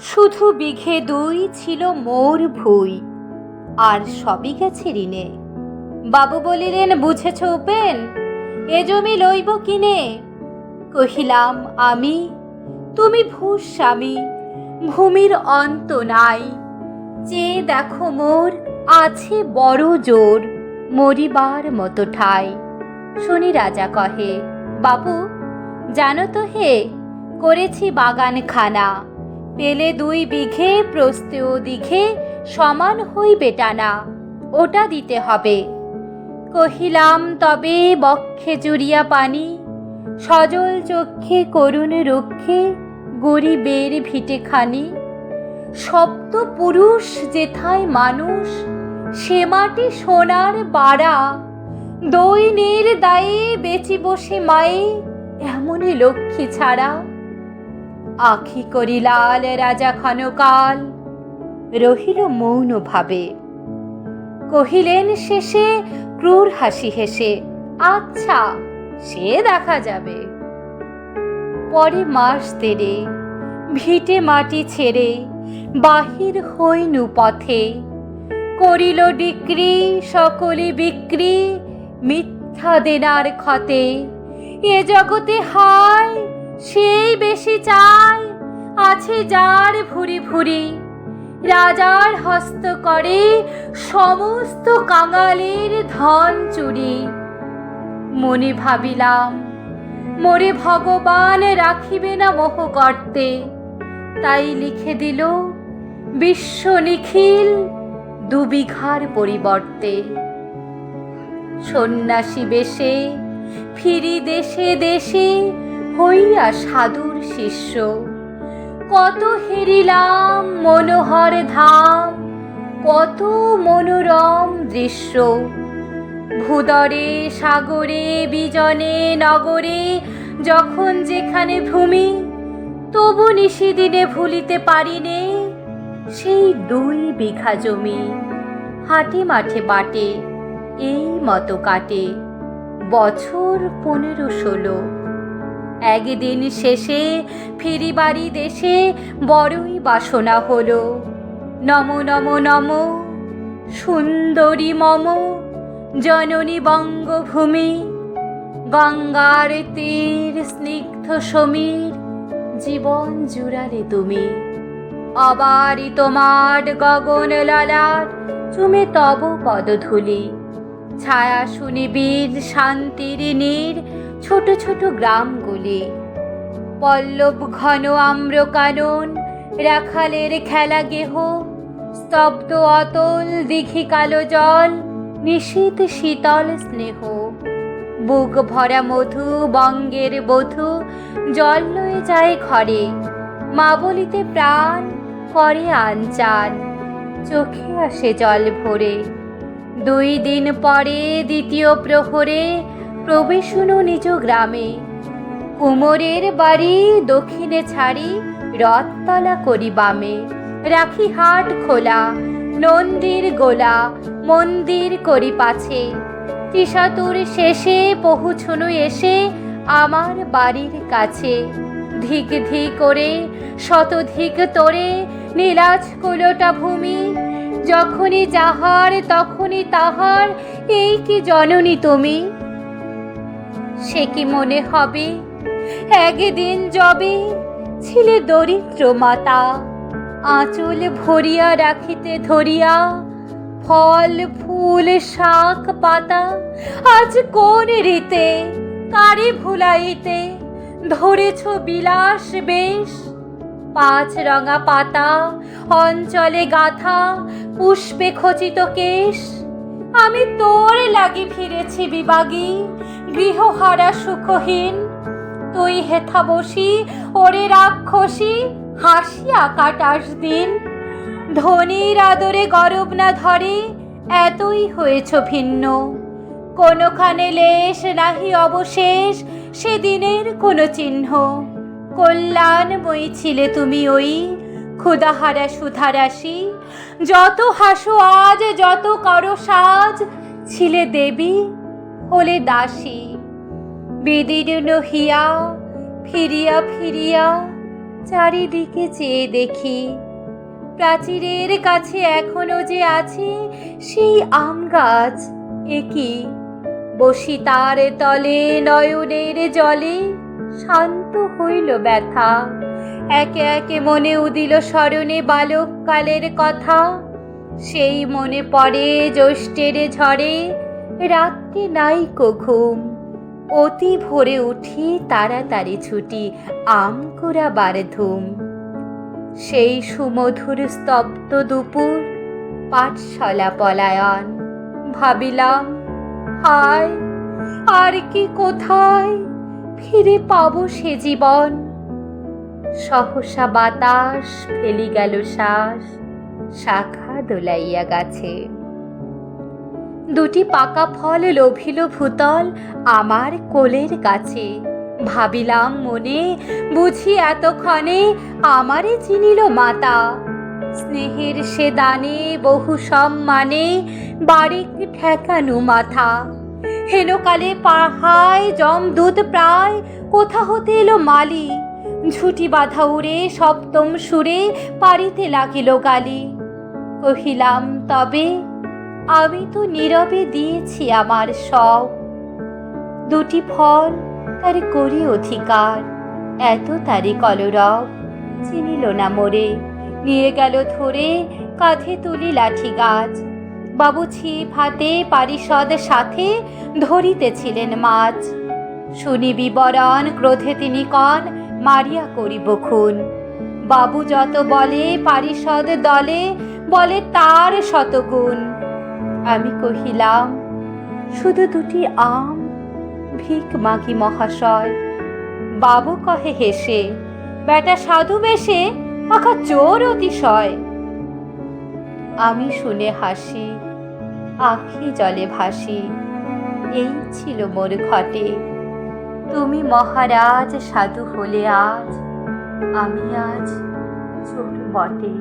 শুধু বিঘে দুই ছিল মোর ভুই। আর সবই গেছে ঋণে। বাবু বলিলেন, বুঝেছ উপেন, এ জমি লইব কিনে? কহিলাম, আমি, তুমি ভূর স্বামী, ভূমির অন্ত নাই। যে দেখো মোর, আছে বড় জোর, মরিবার মতো ঠাই। শুনি রাজা কহে, বাবু, জানো তো হে, করেছি বাগান খানা পেলে দুই বিঘে, প্রস্তেও দিঘে, সমান হইবে টানা, ওটা দিতে হবে। কহিলাম, তবে বক্ষে জুড়িয়া পানি, সজল চক্ষে করুণ রক্ষে, গরিবের ভিটে খানি। সপ্ত পুরুষ যেথায় মানুষ, সে মাটি সোনার বাড়া। দৈনের দায়ে বেচি বসে মায়ে, এমনই লক্ষ্মী ছাড়া। আখি করিলাল রাজা ক্ষণকাল। রহিল মৌন ভাবে কহিলেন শেষে, ক্রূর হাসি হেসে আচ্ছা সে দেখা যাবে। পরে মাস দেরে ভিটে মাটি ছেড়ে, বাহির হইনু পথে। করিল ডিক্রি, সকলে বিক্রি, মিথ্যা দেনার ক্ষতে। এ জগতে হায় সেই বেশি চায় আছে যার ভুরি ভুরি। রাজার হস্ত করে সমস্ত কাঙালের ধন চুরি। মনে ভাবিলাম, মোরে ভগবান রাখিবে না মোহ গর্তে। তাই লিখে দিল, বিশ্ব নিখিল দুবিঘার পরিবর্তে। সন্ন্যাসী বেশে, ফিরি দেশে দেশে হইয়া সাধুর শিষ্য। কত হেরিলাম মনোহর ধাম, কত মনোরম দৃশ্য। ভূদরে, সাগরে, বিজনে, নগরে, যখন যেখানে ভূমি, তবু নিশিদিনে ভুলিতে পারিনে, সেই দুই বিঘা জমি হাটে মাঠে বাটে, এই মতো কাটে। বছর পনেরো ষোলো। একদিন শেষে ফিরি বাড়ি দেশে বড়ই বাসনা হলো। নম নম নম, সুন্দরী মম, জননী বঙ্গভূমি, গঙ্গার তীর স্নিগ্ধ সমীর, জীবন জুড়ালে তুমি। অবারি তোমার গগন ললাট চুমে তব পদধূলি। ছায়া শুনিবীর শান্তির নীর ছোট ছোট গ্রামগুলি। পল্লব ঘন আম্র কানন রাখালের খেলা গেহ স্তব্ধ অতল দিঘি কালো জল নিশীত শীতল স্নেহ। বুক ভরা মধু, বঙ্গের বধূ, জল লয়ে যায় ঘরে। মা বলিতে প্রাণ করে আনচান চোখে আসে জল ভরে। দুই দিন পরে দ্বিতীয় প্রহরে প্রবেশুনো নিজ গ্রামে। কুমোরের বাড়ি দক্ষিণে ছাড়ি রথতলা করি বামে। রাখি হাট খোলা, নন্দির গোলা, মন্দির করি পাছে। তিসাতুর শেষে পহুছনু এসে আমার বাড়ির কাছে। ধিক ধিক করে, শতধিক তোরে, নীলাজ কুলোটা ভূমি। যখনই যাহার, তখনই তাহার, এই কি জননী তুমি? সে কি মনে হবে? একদিন যবে ছিলে দরিদ্র মাতা আঁচল ভরিয়া রাখিতে ধরিয়া, ফল, ফুল, শাক, পাতা আজ কোন রীতে, কারে ভুলাইতে? ধরেছ বিলাস বেশ, পাঁচ রঙা পাতা, অঞ্চলে গাথা, পুষ্পে খচিত কেশ। আমি তোর লাগি ফিরেছি বিবাগী। গৃহহারা সুখহীন। তুই হেথা বসি, ওরে রাক্ষসী, হাসিয়া কাটাস দিন। ধনির আদরে গরব না ধরে, এতই হয়েছ ভিন্ন। কোনোখানে লেশ নাহি অবশেষ, সেদিনের কোনো চিহ্ন। কল্যাণময়ী ছিলে তুমি ওই ক্ষুদাহারা সুধারাশি, যত হাসো আজ, যত করো সাজ, ছিলে দেবী, হলে দাসী। বিদীর্ণ হিয়া, ফিরিয়া ফিরিয়া, চারিদিকে চেয়ে দেখি। প্রাচীরের কাছে এখনও যে আছে, সেই আম গাছ একই। বসি তার তলে, নয়নের জলে, শান্ত হইল ব্যথা। একে একে মনে উদিল স্মরণে বালককালের কথা। সেই মনে পড়ে জ্যৈষ্ঠের ঝড়ে, রাত্রে নাইকো ঘুম। অতি ভোরে উঠি তাড়াতাড়ি ছুটি, আম কুড়াবার ধুম। সেই সুমধুর স্তব্ধ দুপুর, পাঠশালা পলায়ন। ভাবিলাম, হায়, আর কি কোথায়? ফিরে পাবো সে জীবন। সহসা বাতাস ফেলি গেল শ্বাস, শাখা দোলাইয়া গাছে। দুটি পাকা ফল লোভিল ভূতল আমার কোলের কাছে। ভাবিলাম মনে, বুঝি এতক্ষণে আমারে চিনিল মাতা। স্নেহের সে দানে বহু সম্মানে বারেক ঠেকানো মাথা। হেনকালে পাহায় জম দুধ প্রায় কোথা হতে এলো মালি? ঝুটি বাঁধা উড়ে সপ্তম সুরে পারিতে লাগিল গালি। কহিলাম, তবে আমি তো নীরবে দিয়েছি আমার সব। দুটি ফল তার করি অধিকার, এত তারি কলরব। চিনিল না মোরে, নিয়ে গেল ধরে কাঁধে তুলি লাঠি গাছ। বাবু ছিপ হাতে পারিষদ সাথে ধরিতেছিলেন মাছ। শুনি বিবরণ ক্রোধে তিনি কন মারিয়া করিব খুন। বাবু যত বলে পারিষদ দলে, বলে তার শতগুণ। আমি কহিলাম, শুধু দুটি আম, ভিক মাগি মহাশয়। বাবু কহে হেসে, বেটা সাধু বেশে আখা চোর অতিশয়। আমি শুনে হাসি, আখি জলে ভাসি। এই ছিল মোর ঘটে। তুমি মহারাজ সাধু হলে আজ। আমি আজ ছোট বটে।